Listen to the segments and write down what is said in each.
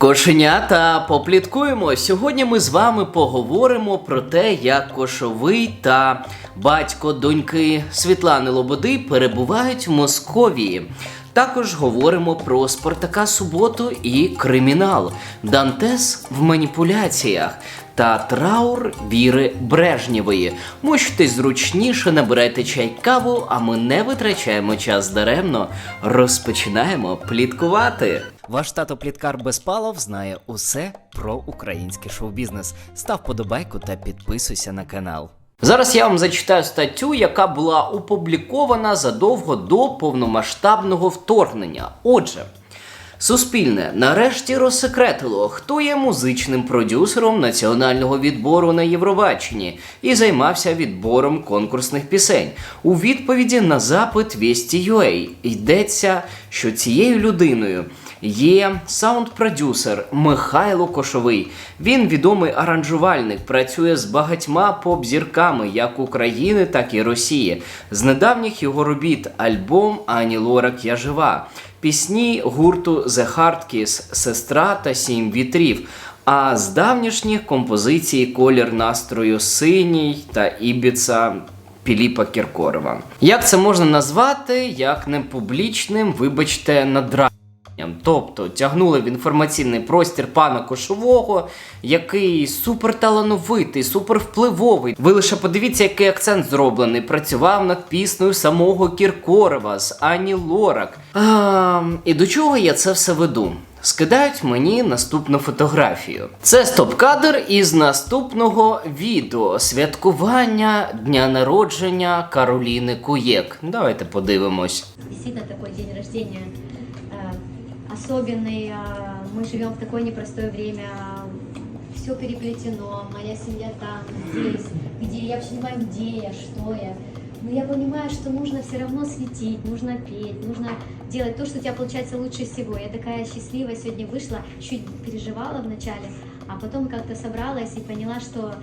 Кошенята, попліткуємо. Сьогодні ми з вами поговоримо про те, як Кошовий та батько доньки Світлани Лободи перебувають в Московії. Також говоримо про Спартака Суботу і кримінал, Дантес в маніпуляціях та траур Віри Брежнєвої. Мучтесь зручніше, набирайте чай каву, а ми не витрачаємо час даремно. Розпочинаємо пліткувати. Ваш тато Пліткар Безпалов знає усе про український шоу-бізнес. Став подобайку та підписуйся на канал. Зараз я вам зачитаю статтю, яка була опублікована задовго до повномасштабного вторгнення. Отже. Суспільне нарешті розсекретило, хто є музичним продюсером національного відбору на Євробаченні і займався відбором конкурсних пісень. У відповіді на запит Вісті Юей йдеться, що цією людиною є саунд-продюсер Михайло Кошовий. Він відомий аранжувальник, працює з багатьма поп-зірками як України, так і Росії. З недавніх його робіт альбом Ані Лорак Я жива. Пісні гурту The Hard Kiss, Сестра та Сім вітрів. А з давнішніх композицій колір настрою синій та ібіца Піліпа Кіркорова. Як це можна назвати, як не публічним, вибачте, надра. Тобто тягнули в інформаційний простір пана Кошового, який суперталановитий, супервпливовий. Ви лише подивіться, який акцент зроблений. Працював над піснею самого Кіркорова з Ані Лорак. А, і до чого я це все веду? Скидають мені наступну фотографію. Це стоп-кадр із наступного відео святкування дня народження Кароліни Куєк. Давайте подивимось. Действительно такой день э, особенный. э, Мы живем в такое непростое время. Все переплетено. Моя семья там, здесь, где я вообще не понимаю, где я, что я. Но я понимаю, что нужно все равно светить, нужно петь, нужно делать то, что у тебя получается лучше всего. Я такая счастливая сегодня вышла, чуть переживала вначале, а потом как-то собралась и поняла, что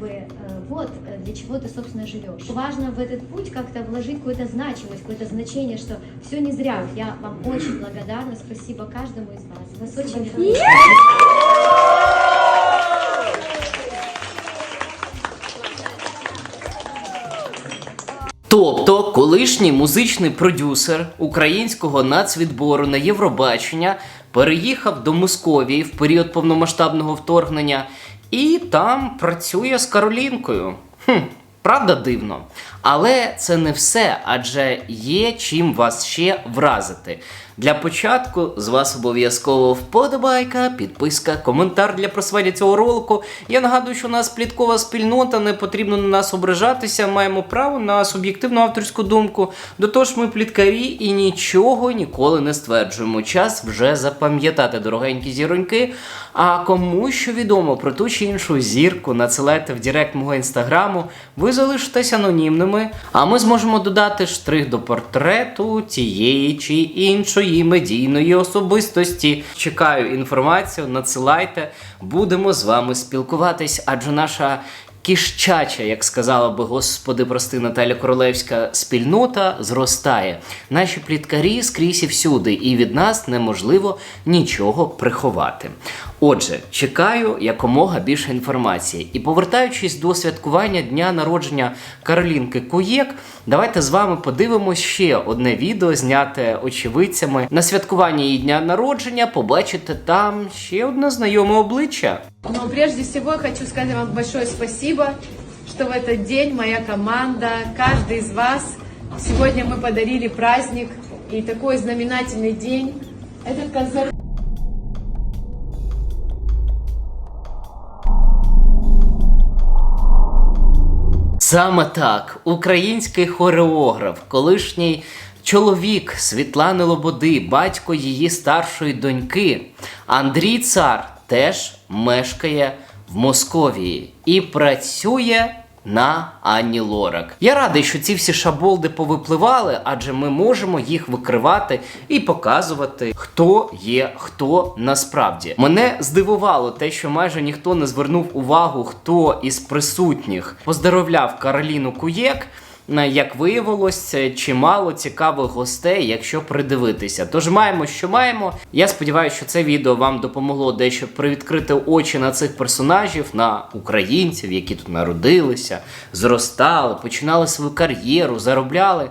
бы э, вот э, для чего ты, собственно, живешь. Важно в этот путь как-то вложить какую-то значимость, какое-то значение, что все не зря. Я вам очень благодарна, спасибо каждому из вас. Вас очень люблю. Тобто, колишній музичний продюсер українського нацвідбору на Євробачення переїхав до Московії в період повномасштабного вторгнення і там працює з Каролінкою. Хм, правда дивно. Але це не все, адже є чим вас ще вразити. Для початку з вас обов'язково вподобайка, підписка, коментар для просування цього ролику. Я нагадую, що у нас пліткова спільнота, не потрібно на нас ображатися. Маємо право на суб'єктивну авторську думку. До того ж, ми пліткарі і нічого ніколи не стверджуємо. Час вже запам'ятати, дорогенькі зіроньки. А кому що відомо про ту чи іншу зірку, надсилайте в директ мого інстаграму, ви залишитесь анонімними, а ми зможемо додати штрих до портрету тієї чи іншої медійної особистості. Чекаю інформацію, надсилайте, будемо з вами спілкуватись, адже наша. Кіщача, як сказала би господи, прости Наталя Королевська, спільнота зростає. Наші пліткарі скрізь і всюди, і від нас неможливо нічого приховати. Отже, чекаю якомога більше інформації. І повертаючись до святкування дня народження Каролінки Куєк, давайте з вами подивимось ще одне відео, зняте очевидцями. На святкуванні її дня народження побачите там ще одне знайоме обличчя. Но прежде всего я хочу сказать вам большое спасибо, что в этот день моя команда, каждый из вас, сегодня мы подарили праздник и такой знаменательный день. Этот концерт Саме так, український хореограф, колишній чоловік Світлани Лободи, батько її старшої доньки, Андрій Цар теж мешкає в Московії і працює на Анні Лорак. Я радий, що ці всі шаболди повипливали, адже ми можемо їх викривати і показувати, хто є хто насправді. Мене здивувало те, що майже ніхто не звернув увагу, хто із присутніх поздоровляв Кароліну Куєк. Як виявилось, е, чимало цікавих гостей, якщо придивитися. Тож маємо, що маємо. Я сподіваюся, що це відео вам допомогло дещо привідкрити очі на цих персонажів, на українців, які тут народилися, зростали, починали свою кар'єру, заробляли.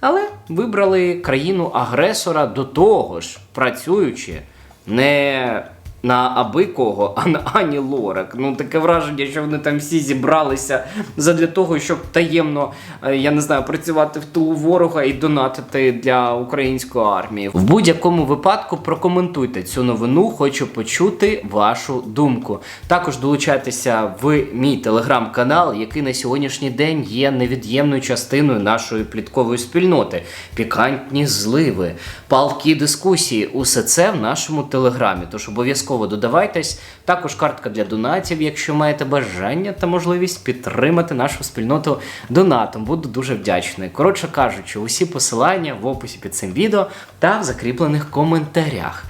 Але вибрали країну агресора до того ж, працюючи не на аби кого, а на Ані Лорак. Ну таке враження, що вони там всі зібралися задля того, щоб таємно, е, я не знаю, працювати в тилу ворога і донатити для української армії. В будь-якому випадку прокоментуйте цю новину, хочу почути вашу думку. Також долучайтеся в мій телеграм-канал, який на сьогоднішній день є невід'ємною частиною нашої пліткової спільноти. Пікантні зливи, палкі дискусії усе це в нашому телеграмі. Тож обов'язково додавайтесь. Також картка для донатів, якщо маєте бажання та можливість підтримати нашу спільноту донатом. Буду дуже вдячний. Коротше кажучи, усі посилання в описі під цим відео та в закріплених коментарях.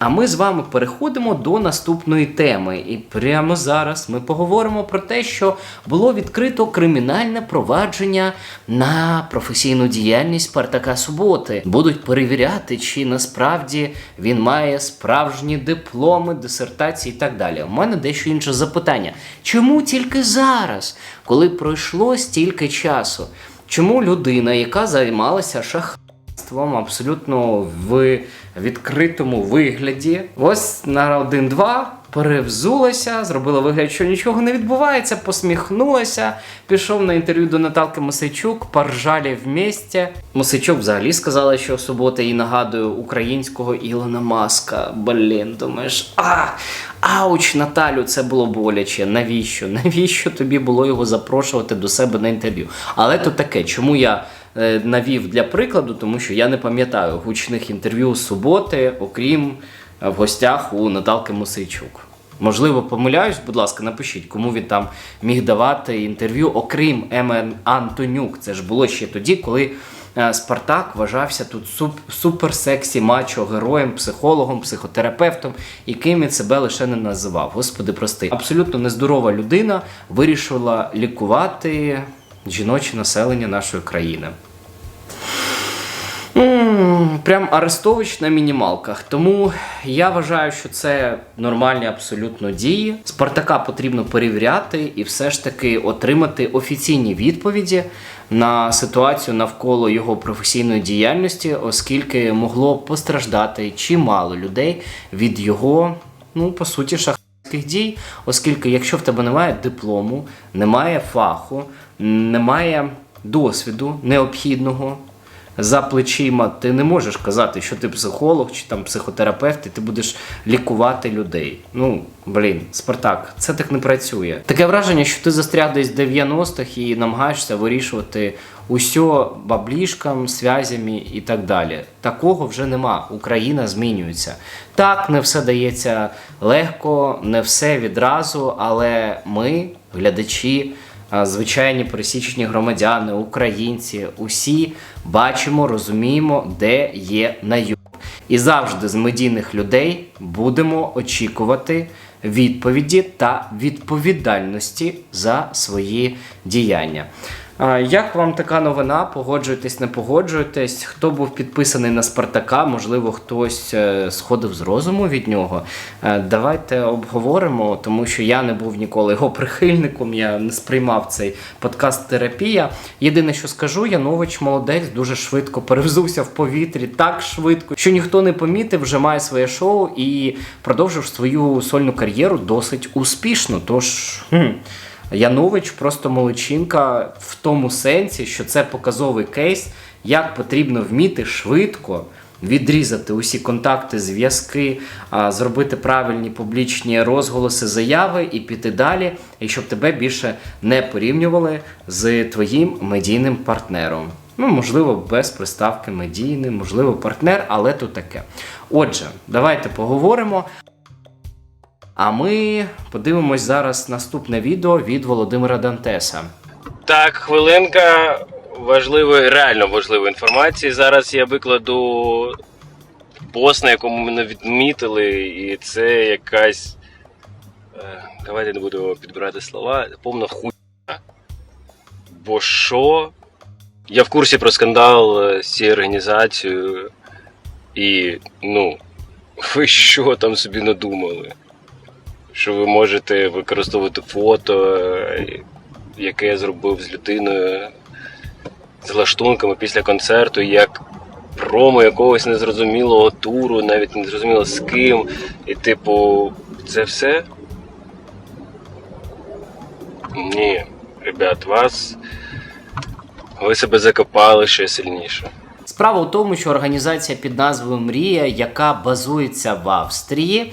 А ми з вами переходимо до наступної теми. І прямо зараз ми поговоримо про те, що було відкрито кримінальне провадження на професійну діяльність Спартака Суботи. Будуть перевіряти, чи насправді він має справжні дипломи, дисертації і так далі. У мене дещо інше запитання: чому тільки зараз, коли пройшло стільки часу? Чому людина, яка займалася шахрайством, Ством абсолютно в відкритому вигляді. Ось на один-два перевзулася, зробила вигляд, що нічого не відбувається, посміхнулася, пішов на інтерв'ю до Наталки Мосичук, поржалі вместе. Мосичук взагалі сказала, що субота їй нагадує українського Ілона Маска. Блін, думаєш, а, ауч, Наталю, це було боляче. Навіщо? Навіщо тобі було його запрошувати до себе на інтерв'ю? Але то таке, чому я навів для прикладу, тому що я не пам'ятаю гучних інтерв'ю суботи, окрім е, в гостях у Наталки Мосейчук. Можливо, помиляюсь, будь ласка, напишіть, кому він там міг давати інтерв'ю, окрім Емен Антонюк. Це ж було ще тоді, коли е, Спартак вважався тут суперсексі мачо героєм, психологом, психотерапевтом, і ким він себе лише не називав. Господи, прости. Абсолютно нездорова людина вирішила лікувати жіноче населення нашої країни. Прям Арестович на мінімалках. Тому я вважаю, що це нормальні абсолютно дії. Спартака потрібно перевіряти і все ж таки отримати офіційні відповіді на ситуацію навколо його професійної діяльності, оскільки могло постраждати чимало людей від його, ну по суті, шахрайських дій, оскільки якщо в тебе немає диплому, немає фаху, немає досвіду необхідного за плечима, ти не можеш казати, що ти психолог чи там психотерапевт, і ти будеш лікувати людей. Ну, блін, Спартак, це так не працює. Таке враження, що ти застряг десь в 90-х і намагаєшся вирішувати усьо баблішкам, зв'язями і так далі. Такого вже нема. Україна змінюється. Так, не все дається легко, не все відразу, але ми, глядачі звичайні пересічні громадяни, українці, усі бачимо, розуміємо, де є найоб. І завжди з медійних людей будемо очікувати відповіді та відповідальності за свої діяння. Як вам така новина? Погоджуєтесь, не погоджуєтесь? Хто був підписаний на Спартака? Можливо, хтось е, сходив з розуму від нього. Е, Давайте обговоримо, тому що я не був ніколи його прихильником, я не сприймав цей подкаст терапія. Єдине, що скажу, Янович молодець дуже швидко перевзувся в повітрі, так швидко, що ніхто не помітив, вже має своє шоу і продовжив свою сольну кар'єру досить успішно. Тож. Хм, Янович просто молодчинка в тому сенсі, що це показовий кейс, як потрібно вміти швидко відрізати усі контакти, зв'язки, зробити правильні публічні розголоси, заяви і піти далі, і щоб тебе більше не порівнювали з твоїм медійним партнером. Ну, можливо, без приставки медійний, можливо, партнер, але то таке. Отже, давайте поговоримо. А ми подивимось зараз наступне відео від Володимира Дантеса. Так, хвилинка важливої, реально важливої інформації. Зараз я викладу пост, на якому мене відмітили, і це якась. е, Давайте не буду підбирати слова. Повна хуйня. Бо що? Я в курсі про скандал е, з цією організацією. І, ну, ви що там собі надумали? Що ви можете використовувати фото, е, яке я зробив з людиною з лаштунками після концерту, як промо якогось незрозумілого туру, навіть не зрозуміло з ким. І, типу, це все? Ні, ребят, вас. Ви себе закопали ще сильніше. Справа у тому, що організація під назвою Мрія, яка базується в Австрії,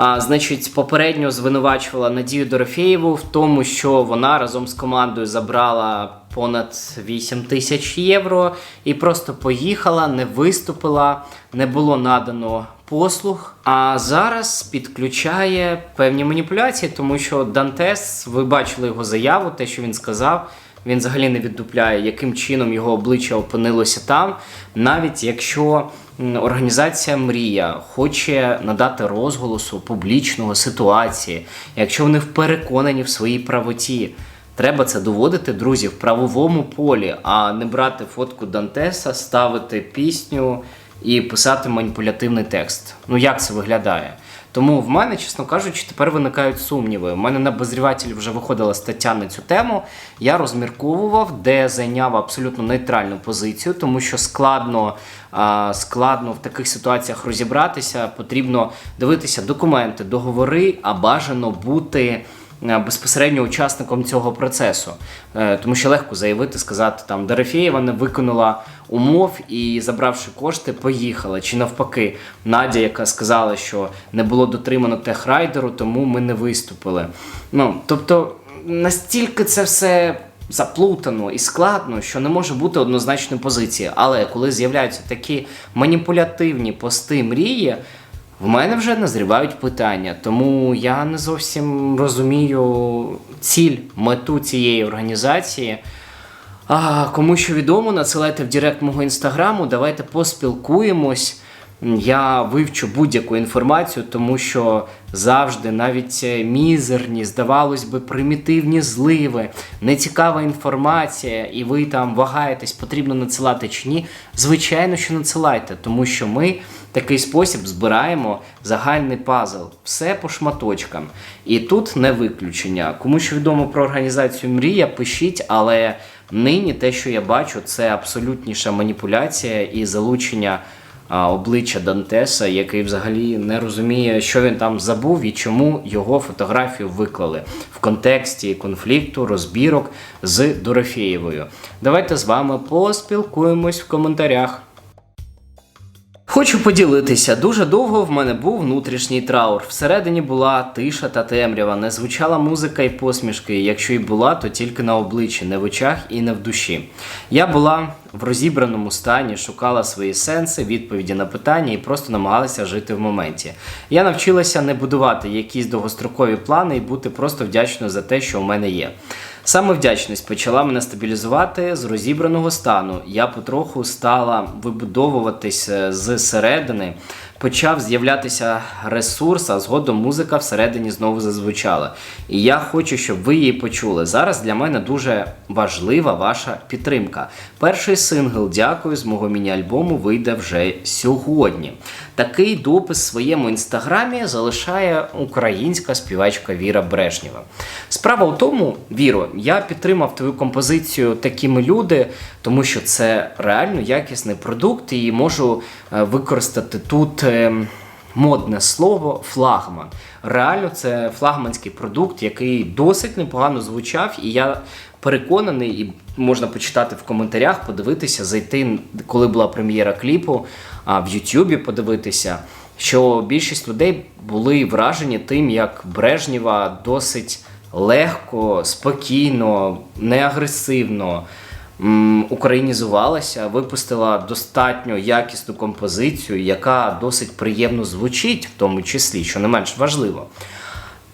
а, значить, попередньо звинувачувала Надію Дорофєєву в тому, що вона разом з командою забрала понад 8 тисяч євро і просто поїхала, не виступила, не було надано послуг. А зараз підключає певні маніпуляції, тому що Дантес, ви бачили його заяву, те, що він сказав. Він взагалі не віддупляє, яким чином його обличчя опинилося там, навіть якщо організація Мрія хоче надати розголосу публічного ситуації, якщо вони переконані в своїй правоті. Треба це доводити, друзі, в правовому полі, а не брати фотку Дантеса, ставити пісню і писати маніпулятивний текст. Ну як це виглядає? Тому в мене, чесно кажучи, тепер виникають сумніви. У мене на базрівателі вже виходила стаття на цю тему. Я розмірковував, де зайняв абсолютно нейтральну позицію, тому що складно, складно в таких ситуаціях розібратися. Потрібно дивитися документи, договори, а бажано бути. Е, Безпосередньо учасником цього процесу, Е, тому що легко заявити, сказати там Дорофєєва не виконала умов і, забравши кошти, поїхала. Чи навпаки, Надя, яка сказала, що не було дотримано техрайдеру, тому ми не виступили. Ну тобто настільки це все заплутано і складно, що не може бути однозначної позиції. Але коли з'являються такі маніпулятивні пости мрії. В мене вже назрівають питання, тому я не зовсім розумію ціль, мету цієї організації. А, кому що відомо, надсилайте в Директ мого інстаграму, давайте поспілкуємось. Я вивчу будь-яку інформацію, тому що завжди навіть мізерні, здавалось би, примітивні зливи, нецікава інформація, і ви там вагаєтесь, потрібно надсилати чи ні. Звичайно, що надсилайте, тому що ми такий спосіб збираємо загальний пазл, все по шматочкам. І тут не виключення. Кому що відомо про організацію Мрія, пишіть, але нині те, що я бачу, це абсолютніша маніпуляція і залучення обличчя Дантеса, який взагалі не розуміє, що він там забув і чому його фотографію виклали в контексті конфлікту, розбірок з Дорофєєвою. Давайте з вами поспілкуємось в коментарях. Хочу поділитися. Дуже довго в мене був внутрішній траур. Всередині була тиша та темрява, не звучала музика і посмішки. Якщо й була, то тільки на обличчі, не в очах і не в душі. Я була в розібраному стані, шукала свої сенси, відповіді на питання і просто намагалася жити в моменті. Я навчилася не будувати якісь довгострокові плани і бути просто вдячною за те, що у мене є. Саме вдячність почала мене стабілізувати з розібраного стану. Я потроху стала вибудовуватись е, з середини, почав з'являтися ресурс, а згодом музика всередині знову зазвучала. І я хочу, щоб ви її почули. Зараз для мене дуже важлива ваша підтримка. Перший сингл Дякую з мого міні-альбому вийде вже сьогодні. Такий допис в своєму інстаграмі залишає українська співачка Віра Брежнєва. Справа в тому, Віро, я підтримав твою композицію такими люди, тому що це реально якісний продукт, і можу е, використати тут. ем, Модне слово флагман. Реально, це флагманський продукт, який досить непогано звучав, і я переконаний, і можна почитати в коментарях, подивитися, зайти, коли була прем'єра кліпу, а в Ютубі подивитися, що більшість людей були вражені тим, як Брежнєва досить легко, спокійно, неагресивно українізувалася, випустила достатньо якісну композицію, яка досить приємно звучить, в тому числі, що не менш важливо.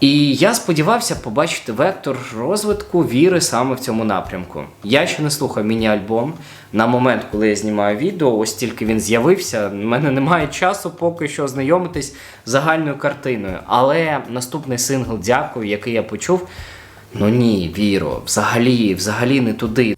І я сподівався побачити вектор розвитку віри саме в цьому напрямку. Я ще не слухав міні-альбом. На момент, коли я знімаю відео, ось тільки він з'явився. У мене немає часу поки що ознайомитись з загальною картиною. Але наступний сингл Дякую, який я почув, Ну ні, Віро, взагалі, взагалі не туди.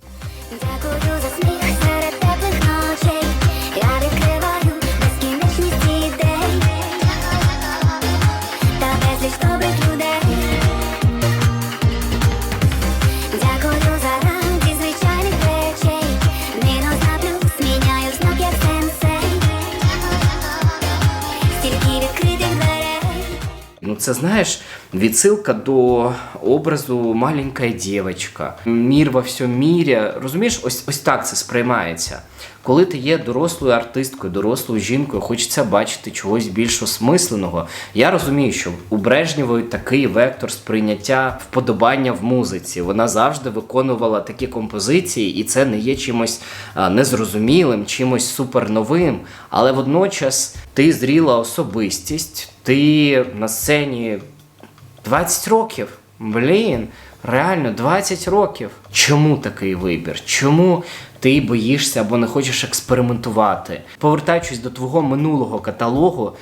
Це знаєш, відсилка до образу маленька дівчинка. Мір во всьому мірі. Розумієш, ось ось так це сприймається. Коли ти є дорослою артисткою, дорослою жінкою, хочеться бачити чогось більш осмисленого. Я розумію, що у Брежнєвої такий вектор сприйняття вподобання в музиці. Вона завжди виконувала такі композиції, і це не є чимось незрозумілим, чимось суперновим. Але водночас ти зріла особистість, ти на сцені 20 років. Блін, реально 20 років. Чому такий вибір? Чому ти боїшся або не хочеш експериментувати? Повертаючись до твого минулого каталогу,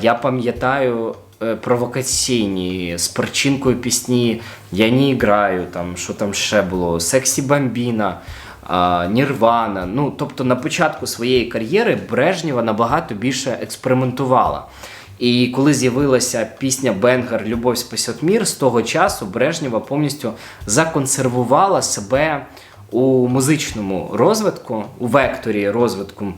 я пам'ятаю е, провокаційні з перчинкою пісні Я не граю, там що там ще було, Сексі Бамбіна. Нірвана. Ну, тобто на початку своєї кар'єри Брежнєва набагато більше експериментувала. І коли з'явилася пісня Бенгер Любов спасет мір, з того часу Брежнєва повністю законсервувала себе у музичному розвитку, у векторі розвитку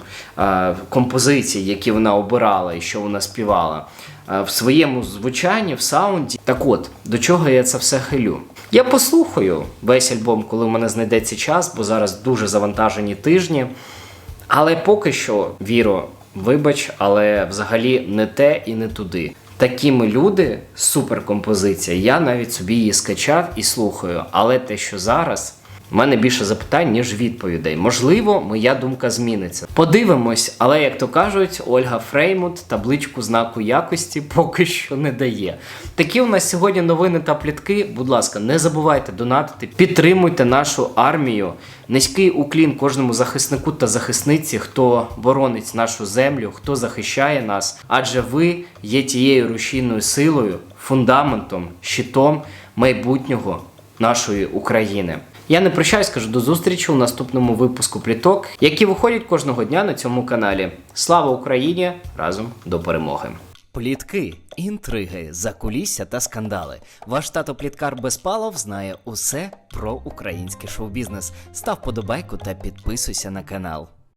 композицій, які вона обирала і що вона співала, в своєму звучанні, в саунді. Так от, до чого я це все хилю? Я послухаю весь альбом, коли в мене знайдеться час, бо зараз дуже завантажені тижні. Але поки що, Віро, вибач, але взагалі не те і не туди. Такі ми люди, суперкомпозиція. Я навіть собі її скачав і слухаю. Але те, що зараз, в мене більше запитань, ніж відповідей. Можливо, моя думка зміниться. Подивимось, але як то кажуть, Ольга Фреймут табличку знаку якості поки що не дає. Такі у нас сьогодні новини та плітки. Будь ласка, не забувайте донатити, підтримуйте нашу армію. Низький уклін кожному захиснику та захисниці, хто боронить нашу землю, хто захищає нас. Адже ви є тією рушійною силою, фундаментом, щитом майбутнього нашої України. Я не прощаюсь, кажу до зустрічі у наступному випуску пліток, які виходять кожного дня на цьому каналі. Слава Україні! Разом до перемоги! Плітки, інтриги, закулісся та скандали. Ваш тато Пліткар Безпалов знає усе про український шоу-бізнес. Став подобайку та підписуйся на канал.